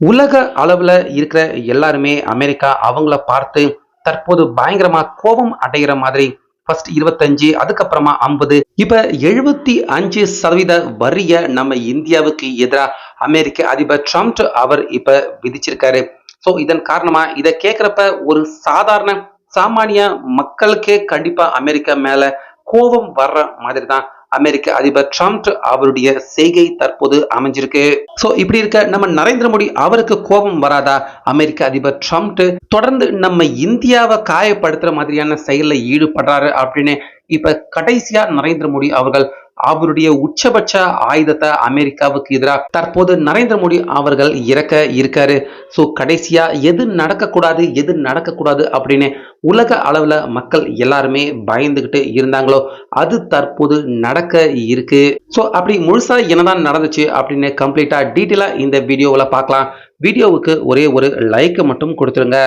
உலக அளவில் இருக்கிற எல்லாருமே அமெரிக்கா அவங்கள பார்த்து தற்போது பயங்கரமா கோபம் அடைகிற மாதிரி ஃபர்ஸ்ட் இருபத்தஞ்சு அதுக்கப்புறமா ஐம்பது இப்ப எழுபத்தி அஞ்சு சதவீத வரிய நம்ம இந்தியாவுக்கு எதிராக அமெரிக்க அதிபர் ட்ரம்ப் அவர் இப்ப விதிச்சிருக்காரு. ஸோ இதன் காரணமா இதை கேட்குறப்ப ஒரு சாதாரண சாமானிய மக்களுக்கே கண்டிப்பா அமெரிக்கா மேல கோபம் வர்ற மாதிரி தான் அமெரிக்க அதிபர் ட்ரம்ப் அவருடைய செய்கை தற்போது அமைஞ்சிருக்கு. சோ இப்படி இருக்க நம்ம நரேந்திர மோடி அவருக்கு கோபம் வராதா? அமெரிக்க அதிபர் ட்ரம்ப் தொடர்ந்து நம்ம இந்தியாவை காயப்படுத்துற மாதிரியான செயல்ல ஈடுபடுறாரு அப்படின்னு இப்ப கடைசியா நரேந்திர மோடி அவர்கள் அவருடைய உச்சபட்ச ஆயுதத்தை அமெரிக்காவுக்கு எதிராக தற்போது நரேந்திர மோடி அவர்கள் இறக்க இருக்காரு. ஸோ கடைசியா எது நடக்கக்கூடாது எது நடக்கக்கூடாது அப்படின்னு உலக அளவுல மக்கள் எல்லாருமே பயந்துகிட்டு இருந்தாங்களோ அது தற்போது நடக்க இருக்கு. ஸோ அப்படி முழுசா என்னதான் நடந்துச்சு அப்படின்னு கம்ப்ளீட்டா டீட்டெயிலா இந்த வீடியோவில் பார்க்கலாம். வீடியோவுக்கு ஒரே ஒரு லைக் மட்டும் கொடுத்துருங்க.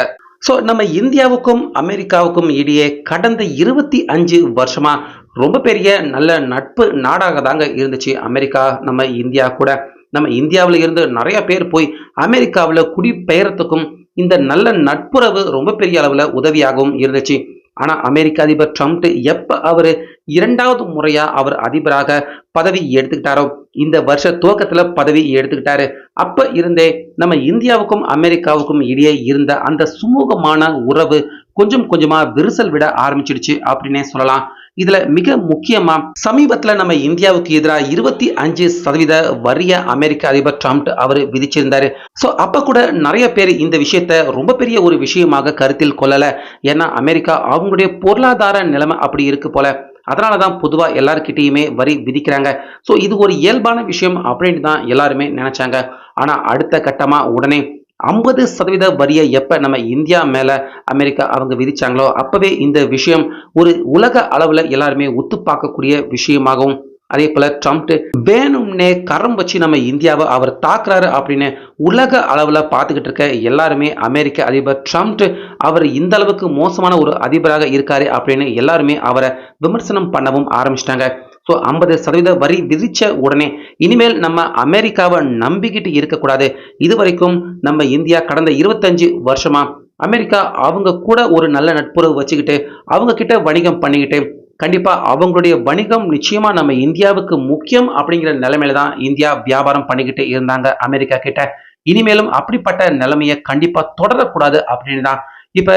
ஸோ நம்ம இந்தியாவுக்கும் அமெரிக்காவுக்கும் இடையே கடந்த இருபத்தி அஞ்சு வருஷமா ரொம்ப பெரிய நல்ல நட்பு நாடாக தாங்க இருந்துச்சு அமெரிக்கா நம்ம இந்தியா கூட. நம்ம இந்தியாவில் இருந்து நிறைய பேர் போய் அமெரிக்காவில் குடிபெயர்றதுக்கும் இந்த நல்ல நட்புறவு ரொம்ப பெரிய அளவில் உதவியாகவும் இருந்துச்சு. ஆனால் அமெரிக்க அதிபர் ட்ரம்ப் எப்போ அவர் இரண்டாவது முறையாக அவர் அதிபராக பதவி எடுத்துக்கிட்டாரோ இந்த வருஷ துவக்கத்தில் பதவி எடுத்துக்கிட்டாரு. அப்போ இருந்தே நம்ம இந்தியாவுக்கும் அமெரிக்காவுக்கும் இடையே இருந்த அந்த சுமூகமான உறவு கொஞ்சம் கொஞ்சமாக விரிசல் விட ஆரம்பிச்சிடுச்சு அப்படின்னே சொல்லலாம். இதுல மிக முக்கியமா சமீபத்துல நம்ம இந்தியாவுக்கு எதிராக இருபத்தி அஞ்சு சதவீத வரிய அமெரிக்க அதிபர் ட்ரம்ப் அவர் விதிச்சிருந்தாரு. சோ அப்ப கூட நிறைய பேர் இந்த விஷயத்த ரொம்ப பெரிய ஒரு விஷயமாக கருத்தில் கொள்ளல. ஏன்னா அமெரிக்கா அவங்களுடைய பொருளாதார நிலைமை அப்படி இருக்கு போல. அதனால தான் பொதுவாக எல்லாருக்கிட்டேயுமே வரி விதிக்கிறாங்க. ஸோ இது ஒரு இயல்பான விஷயம் அப்படின்னு தான் எல்லாருமே நினைச்சாங்க. ஆனால் அடுத்த கட்டமாக உடனே ஐம்பது சதவீத வரியை எப்போ நம்ம இந்தியா மேலே அமெரிக்கா அவங்க விதிச்சாங்களோ அப்போவே இந்த விஷயம் ஒரு உலக அளவில் எல்லாருமே ஒத்து பார்க்கக்கூடிய விஷயமாகவும் அதே போல ட்ரம்ப் வேணும்னே கரம் வச்சு நம்ம இந்தியாவை அவர் தாக்குறாரு அப்படின்னு உலக அளவில் பார்த்துக்கிட்டு இருக்க எல்லாருமே அமெரிக்க அதிபர் ட்ரம்ப் அவர் இந்த அளவுக்கு மோசமான ஒரு அதிபராக இருக்காரு அப்படின்னு எல்லாருமே அவரை விமர்சனம் பண்ணவும் ஆரம்பிச்சிட்டாங்க. ஸோ ஐம்பது சதவீத வரி விதிச்ச உடனே இனிமேல் நம்ம அமெரிக்காவை நம்பிக்கிட்டு இருக்கக்கூடாது. இது வரைக்கும் நம்ம இந்தியா கடந்த இருபத்தஞ்சு வருஷமா அமெரிக்கா அவங்க கூட ஒரு நல்ல நட்புறவு வச்சுக்கிட்டு அவங்க கிட்ட வணிகம் பண்ணிக்கிட்டு கண்டிப்பாக அவங்களுடைய வணிகம் நிச்சயமாக நம்ம இந்தியாவுக்கு முக்கியம் அப்படிங்கிற நிலைமையில தான் இந்தியா வியாபாரம் பண்ணிக்கிட்டு இருந்தாங்க அமெரிக்கா கிட்ட. இனிமேலும் அப்படிப்பட்ட நிலைமையை கண்டிப்பாக தொடரக்கூடாது அப்படின்னு தான். இப்போ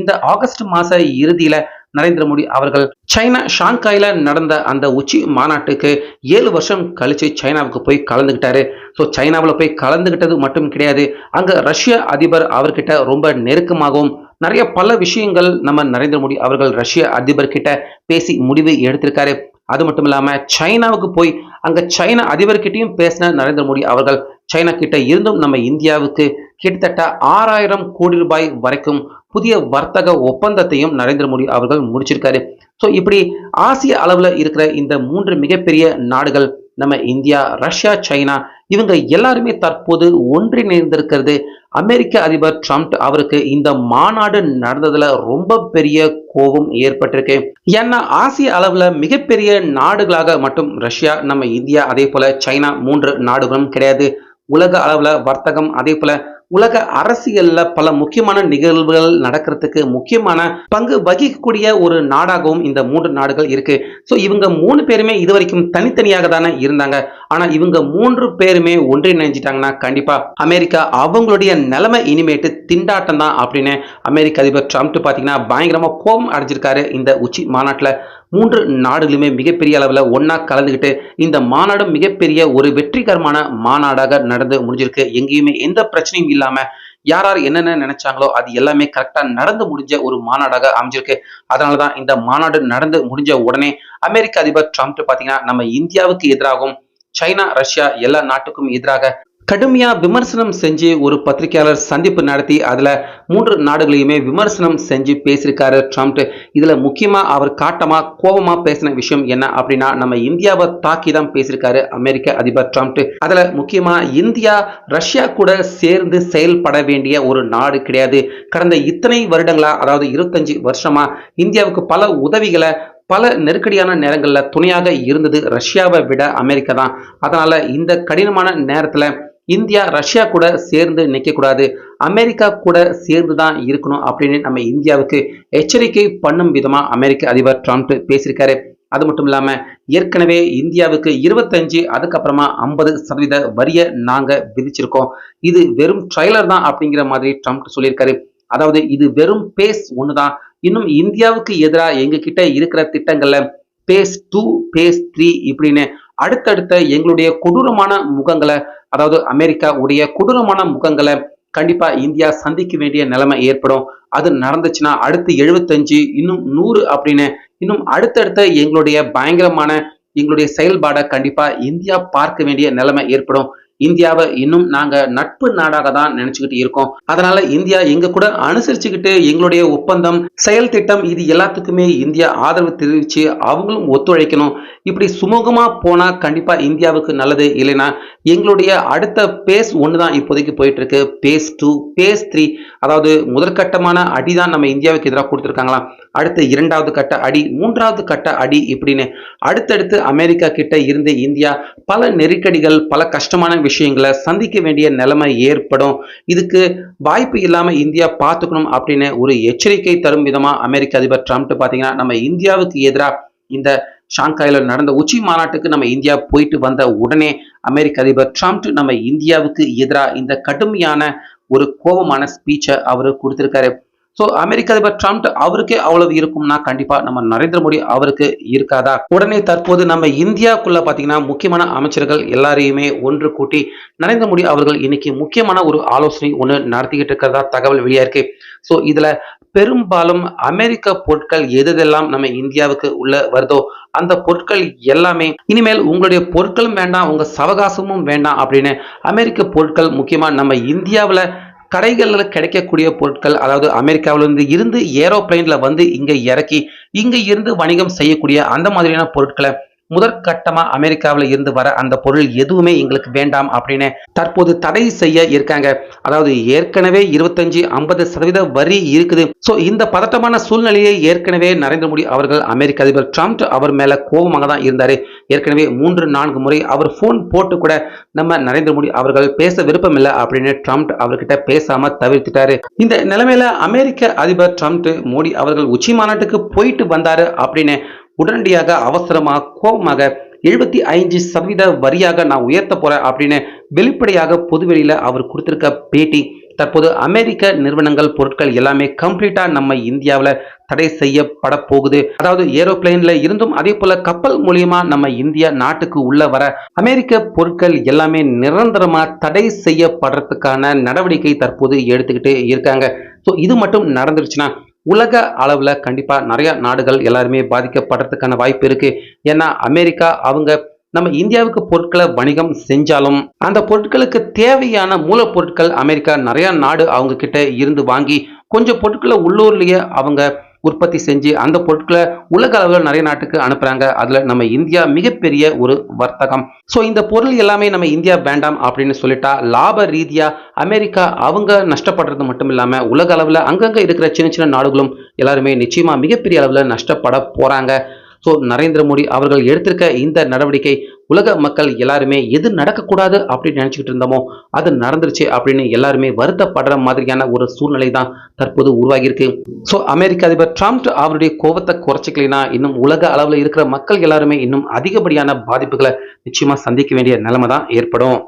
இந்த ஆகஸ்ட் மாத இறுதியில நரேந்திர மோடி அவர்கள் சைனா ஷாங்காயில் நடந்த அந்த உச்சி மாநாட்டுக்கு ஏழு வருஷம் கழிச்சு சைனாவுக்கு போய் கலந்துக்கிட்டாரு ஸோ சைனாவில் போய் கலந்துக்கிட்டது மட்டும் கிடையாது. அங்க ரஷ்ய அதிபர் அவர்கிட்ட ரொம்ப நெருக்கமாகவும் நிறைய பல விஷயங்கள் நம்ம நரேந்திர மோடி அவர்கள் ரஷ்ய அதிபர் கிட்ட பேசி முடிவு எடுத்திருக்காரு. அது மட்டும் இல்லாமல் சைனாவுக்கு போய் அங்கே சைனா அதிபர்கிட்டையும் பேசின நரேந்திர மோடி அவர்கள் சைனா கிட்ட இருந்தும் நம்ம இந்தியாவுக்கு கிட்டத்தட்ட ஆறாயிரம் கோடி ரூபாய் வரைக்கும் புதிய வர்த்தக ஒப்பந்தத்தையும் நரேந்திர மோடி அவர்கள் முடிச்சிருக்காரு. ஸோ இப்படி ஆசிய அளவில் இருக்கிற இந்த மூன்று மிகப்பெரிய நாடுகள் நம்ம இந்தியா ரஷ்யா சைனா இவங்க எல்லாருமே தற்போது ஒன்றிணைந்திருக்கிறது. அமெரிக்க அதிபர் ட்ரம்ப் அவருக்கு இந்த மாநாடு நடந்ததுல ரொம்ப பெரிய கோபம் ஏற்பட்டிருக்கு. ஏன்னா ஆசிய அளவில் மிகப்பெரிய நாடுகளாக மட்டும் ரஷ்யா நம்ம இந்தியா அதே போல சைனா மூன்று நாடுகளும் கிடையாது. உலக அளவுல வர்த்தகம் அதே போல உலக அரசியல்ல பல முக்கியமான நிகழ்வுகள் நடக்கிறதுக்கு முக்கியமான பங்கு வகிக்கக்கூடிய ஒரு நாடாகவும் இந்த மூன்று நாடுகள் இருக்கு. ஸோ இவங்க மூணு பேருமே இது வரைக்கும் தனித்தனியாக தானே இருந்தாங்க. ஆனா இவங்க மூன்று பேருமே ஒன்றிணைஞ்சிட்டாங்கன்னா கண்டிப்பா அமெரிக்கா அவங்களுடைய நிலைமை இனிமேட்டு திண்டாட்டம் தான் அப்படின்னு அமெரிக்க அதிபர் ட்ரம்ப் பார்த்தீங்கன்னா பயங்கரமா கோபம் அடைஞ்சிருக்காரு இந்த உச்சி மாநாட்டில். மூன்று நாடுகளுமே மிகப்பெரிய அளவில் ஒன்றா கலந்துக்கிட்டு இந்த மாநாடு மிகப்பெரிய ஒரு வெற்றிகரமான மாநாடாக நடந்து முடிஞ்சிருக்கு. எங்கேயுமே எந்த பிரச்சனையும் இல்லாமல் யார் யார் என்னென்ன நினைச்சாங்களோ அது எல்லாமே கரெக்டாக நடந்து முடிஞ்ச ஒரு மாநாடாக அமைஞ்சிருக்கு. அதனால தான் இந்த மாநாடு நடந்து முடிஞ்ச உடனே அமெரிக்க அதிபர் ட்ரம்ப் பார்த்தீங்கன்னா நம்ம இந்தியாவுக்கு எதிராகவும் சைனா ரஷ்யா எல்லா நாட்டுக்கும் எதிராக கடுமையா விமர்சனம் செஞ்சு ஒரு பத்திரிகையாளர் சந்திப்பு நடத்தி அதுல மூன்று நாடுகளையுமே விமர்சனம் செஞ்சு பேசியிருக்காரு ட்ரம்ப். இதுல முக்கியமா அவர் காட்டமா கோபமா பேசின விஷயம் என்ன அப்படின்னா நம்ம இந்தியாவை தாக்கி தான் பேசியிருக்காரு அமெரிக்க அதிபர் ட்ரம்ப். அதுல முக்கியமா இந்தியா ரஷ்யா கூட சேர்ந்து செயல்பட வேண்டிய ஒரு நாடு கிடையாது. கடந்த இத்தனை வருடங்களா அதாவது இருபத்தஞ்சு வருஷமா இந்தியாவுக்கு பல உதவிகளை பல நெருக்கடியான நேரங்களில் துணையாக இருந்தது ரஷ்யாவை விட அமெரிக்கா தான். அதனால் இந்த கடினமான நேரத்தில் இந்தியா ரஷ்யா கூட சேர்ந்து நிற்கக்கூடாது அமெரிக்கா கூட சேர்ந்து தான் இருக்கணும் அப்படின்னு நம்ம இந்தியாவுக்கு எச்சரிக்கை பண்ணும் விதமாக அமெரிக்க அதிபர் ட்ரம்ப் பேசியிருக்காரு. அது மட்டும் இல்லாமல் ஏற்கனவே இந்தியாவுக்கு இருபத்தஞ்சு அதுக்கப்புறமா ஐம்பது சதவீத வரியை நாங்கள் விதிச்சிருக்கோம். இது வெறும் ட்ரைலர் தான் அப்படிங்கிற மாதிரி ட்ரம்ப் சொல்லியிருக்காரு. அதாவது இது வெறும் பேஸ் ஒண்ணுதான். இன்னும் இந்தியாவுக்கு எதிராக எங்க கிட்ட இருக்கிற திட்டங்கள்ல பேஸ் டூ பேஸ் த்ரீ இப்படின்னு அடுத்தடுத்த எங்களுடைய கொடூரமான முகங்களை அதாவது அமெரிக்கா உடைய கொடூரமான முகங்களை கண்டிப்பா இந்தியா சந்திக்க வேண்டிய நிலைமை ஏற்படும். அது நடந்துச்சுன்னா அடுத்து எழுபத்தஞ்சு இன்னும் நூறு அப்படின்னு இன்னும் அடுத்தடுத்த எங்களுடைய பயங்கரமான எங்களுடைய செயல்பாடை கண்டிப்பா இந்தியா பார்க்க வேண்டிய நிலைமை ஏற்படும். இந்தியாவை இன்னும் நாங்க நட்பு நாடாக தான் நினைச்சுக்கிட்டு இருக்கோம். அதனால இந்தியா எங்க கூட அனுசரிச்சுக்கிட்டு எங்களுடைய ஒப்பந்தம் செயல் திட்டம் இது எல்லாத்துக்குமே இந்தியா ஆதரவு தெரிவிச்சு அவங்களும் ஒத்துழைக்கணும். இப்படி சுமூகமா போனா கண்டிப்பா இந்தியாவுக்கு நல்லது. இல்லைன்னா எங்களுடைய அடுத்த பேஸ் ஒன்று தான் இப்போதைக்கு போயிட்டு இருக்கு பேஸ் டூ பேஸ் த்ரீ அதாவது முதற்கட்டமான அடி தான் நம்ம இந்தியாவுக்கு எதிராக கொடுத்துருக்காங்களாம் அடுத்து இரண்டாவது கட்ட அடி மூன்றாவது கட்ட அடி இப்படின்னு அடுத்தடுத்து அமெரிக்கா கிட்ட இருந்து இந்தியா பல நெருக்கடிகள் பல கஷ்டமான விஷயங்களை சந்திக்க வேண்டிய நிலைமை ஏற்படும். இதுக்கு வாய்ப்பு இல்லாமல் இந்தியா பார்த்துக்கணும் அப்படின்னு ஒரு எச்சரிக்கை தரும் விதமாக அமெரிக்க அதிபர் ட்ரம்ப் பார்த்தீங்கன்னா நம்ம இந்தியாவுக்கு எதிராக இந்த ஷாங்காயில் நடந்த உச்சி மாநாட்டுக்கு நம்ம இந்தியா போயிட்டு வந்த உடனே அமெரிக்க அதிபர் ட்ரம்ப் நம்ம இந்தியாவுக்கு எதிராக இந்த கடுமையான ஒரு கோபமான ஸ்பீச்சை அவர் கொடுத்திருக்காரு. ஸோ அமெரிக்க அதிபர் ட்ரம்ப் அவருக்கே அவ்வளவு இருக்கும்னா கண்டிப்பா நம்ம நரேந்திர மோடி அவருக்கு இருக்காதா? உடனே தற்போது நம்ம இந்தியாவுக்குள்ள பாத்தீங்கன்னா முக்கியமான அமைச்சர்கள் எல்லாரையுமே ஒன்று கூட்டி நரேந்திர மோடி அவர்கள் இன்னைக்கு முக்கியமான ஒரு ஆலோசனை ஒன்று நடத்திக்கிட்டு இருக்கிறதா தகவல் வெளியா இருக்கு. ஸோ இதுல பெரும்பாலும் அமெரிக்க பொருட்கள் எதெல்லாம் நம்ம இந்தியாவுக்கு உள்ள வருதோ அந்த பொருட்கள் எல்லாமே இனிமேல் உங்களுடைய பொருட்களும் வேண்டாம் உங்க சவகாசமும் வேண்டாம் அப்படின்னு அமெரிக்க பொருட்கள் முக்கியமா நம்ம இந்தியாவில் கடைகளில் கிடைக்கக்கூடிய பொருட்கள் அதாவது அமெரிக்காவிலிருந்து இருந்து ஏரோப்ளைனில் வந்து இங்கே இறக்கி இங்கே இருந்து வணிகம் செய்யக்கூடிய அந்த மாதிரியான பொருட்களை முதற்கட்டமா அமெரிக்காவில் இருந்து வர அந்த பொருள் எதுவுமே எங்களுக்கு வேண்டாம் அப்படின்னு தற்போது தடை செய்ய இருக்காங்க. அதாவது ஏற்கனவே இருபத்தஞ்சு ஐம்பது சதவீத வரி இருக்குது. ஸோ இந்த பதட்டமான சூழ்நிலையை ஏற்கனவே நரேந்திர மோடி அவர்கள் அமெரிக்க அதிபர் ட்ரம்ப் அவர் மேல கோபமாக தான் இருந்தாரு. ஏற்கனவே மூன்று நான்கு முறை அவர் போன் போட்டு கூட நம்ம நரேந்திர மோடி அவர்கள் பேச விருப்பம் இல்லை அப்படின்னு ட்ரம்ப் அவர்கிட்ட பேசாம தவிர்த்துட்டாரு. இந்த நிலைமையில அமெரிக்க அதிபர் ட்ரம்ப் மோடி அவர்கள் உச்சி மாநாட்டுக்கு போயிட்டு வந்தாரு அப்படின்னு உடனடியாக அவசரமா கோபமாக எழுபத்தி ஐந்து சதவீத வரியாக நான் உயர்த்த போறேன் அப்படின்னு வெளிப்படையாக பொதுவெளியில அவர் கொடுத்திருக்க பேட்டி தற்போது அமெரிக்க நிறுவனங்கள் பொருட்கள் எல்லாமே கம்ப்ளீட்டா நம்ம இந்தியாவில் தடை செய்யப்பட போகுது. அதாவது ஏரோப்ளைன்ல இருந்தும் அதே போல கப்பல் மூலியமா நம்ம இந்தியா நாட்டுக்கு உள்ள வர அமெரிக்க பொருட்கள் எல்லாமே நிரந்தரமா தடை செய்யப்படுறதுக்கான நடவடிக்கை தற்போது எடுத்துக்கிட்டு இருக்காங்க. ஸோ இது மட்டும் நடந்துருச்சுன்னா உலக அளவில் கண்டிப்பாக நிறைய நாடுகள் எல்லாருமே பாதிக்கப்படுறதுக்கான வாய்ப்பு இருக்குது ஏன்னா அமெரிக்கா அவங்க நம்ம இந்தியாவுக்கு பொருட்களை வணிகம் செஞ்சாலும் அந்த பொருட்களுக்கு தேவையான மூலப்பொருட்கள் அமெரிக்கா நிறையா நாடு அவங்க கிட்ட இருந்து வாங்கி கொஞ்சம் பொருட்களை உள்ளூர்லேயே அவங்க உற்பத்தி செஞ்சு அந்த பொருட்களை உலக அளவில் நிறைய நாட்டுக்கு அனுப்புறாங்க. அதுல நம்ம இந்தியா மிகப்பெரிய ஒரு வர்த்தகம். ஸோ இந்த பொருள் எல்லாமே நம்ம இந்தியா வேண்டாம் அப்படின்னு சொல்லிட்டா லாப ரீதியா அமெரிக்கா அவங்க நஷ்டப்படுறது மட்டும் இல்லாம உலக அளவில் அங்கங்க இருக்கிற சின்ன சின்ன நாடுகளும் எல்லாருமே நிச்சயமா மிகப்பெரிய அளவில் நஷ்டப்பட போறாங்க. ஸோ நரேந்திர மோடி அவர்கள் எடுத்திருக்க இந்த நடவடிக்கை உலக மக்கள் எல்லாருமே எது நடக்கக்கூடாது அப்படின்னு நினச்சிக்கிட்டு இருந்தோமோ அது நடந்துருச்சு அப்படின்னு எல்லாருமே வருத்தப்படுற மாதிரியான ஒரு சூழ்நிலை தான் தற்போது உருவாகியிருக்கு. ஸோ அமெரிக்க அதிபர் ட்ரம்ப் அவருடைய கோபத்தை குறைச்சிக்கலைன்னா இன்னும் உலக அளவில் இருக்கிற மக்கள் எல்லாருமே இன்னும் அதிகப்படியான பாதிப்புகளை நிச்சயமாக சந்திக்க வேண்டிய நிலைமை தான் ஏற்படும்.